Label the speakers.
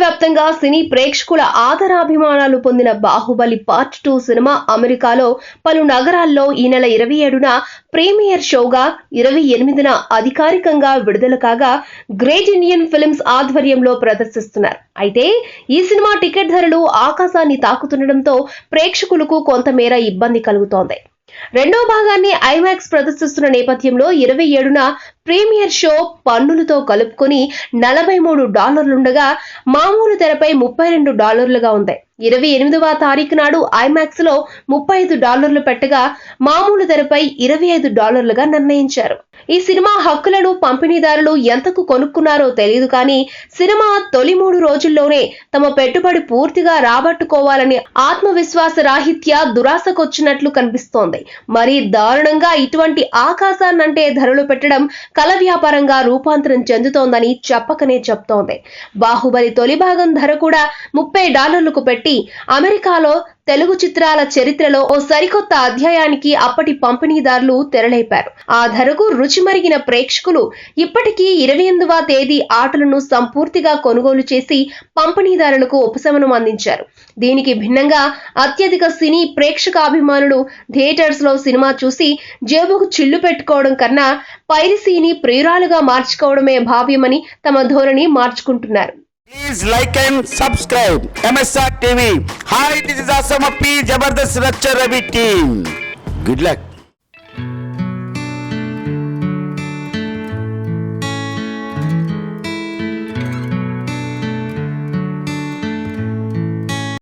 Speaker 1: ప్రపంచవ్యాప్తంగా సినీ ప్రేక్షకుల ఆదరాభిమానాలు పొందిన బాహుబలి పార్ట్ టూ సినిమా అమెరికాలో పలు నగరాల్లో ఈ నెల ఇరవై ఏడున ప్రీమియర్ షోగా ఇరవై ఎనిమిదిన అధికారికంగా విడుదల కాగా గ్రేట్ ఇండియన్ ఫిల్మ్స్ ఆధ్వర్యంలో ప్రదర్శిస్తున్నారు. అయితే ఈ సినిమా టికెట్ ధరలు ఆకాశాన్ని తాకుతుండటంతో ప్రేక్షకులకు కొంతమేర ఇబ్బంది కలుగుతోంది. రెండో భాగాన్ని ఐమాక్స్ ప్రదర్శిస్తున్న నేపథ్యంలో ఇరవై ఏడున ప్రీమియర్ షో పన్నులతో కలుపుకొని నలభై మూడు డాలర్లుండగా మామూలు తెరపై ముప్పై రెండు డాలర్లుగా ఉంది. ఇరవై ఎనిమిదవ తారీఖు నాడు ఐమాక్స్లో ముప్పై ఐదు డాలర్లు పెట్టగా మామూలు తెరపై ఇరవై ఐదు డాలర్లుగా నిర్ణయించారు. ఈ సినిమా హక్కులను పంపిణీదారులు ఎంతకు కొనుక్కున్నారో తెలియదు కానీ సినిమా తొలి మూడు రోజుల్లోనే తమ పెట్టుబడి పూర్తిగా రాబట్టుకోవాలని ఆత్మవిశ్వాస రాహిత్య దురాశకొచ్చినట్లు కనిపిస్తోంది. మరి దారుణంగా ఇటువంటి ఆకాశాన్నంటే ధరలు పెట్టడం కల వ్యాపారంగా రూపాంతరం చెందుతోందని చెప్పకనే చెప్తోంది. బాహుబలి తొలి భాగం ధర కూడా ముప్పై డాలర్లకు పెట్టి అమెరికాలో తెలుగు చిత్రాల చరిత్రలో ఓ సరికొత్త అధ్యాయానికి అప్పటి పంపిణీదారులు తెరలేపారు. ఆ ధరకు రుచి మరిగిన ప్రేక్షకులు ఇప్పటికీ ఇరవై ఎనిమిదవ తేదీ ఆటలను సంపూర్తిగా కొనుగోలు చేసి పంపిణీదారులకు ఉపశమనం అందించారు. దీనికి భిన్నంగా అత్యధిక సినీ ప్రేక్షకాభిమానులు థియేటర్స్లో సినిమా చూసి జేబుకు చిల్లు పెట్టుకోవడం కన్నా పైరసీని ప్రియురాలుగా మార్చుకోవడమే భావ్యమని తమ ధోరణి మార్చుకుంటున్నారు.
Speaker 2: Please like and subscribe MSR TV. Hi, this is Asama P. Jabardast Racha Ravi team. Good luck.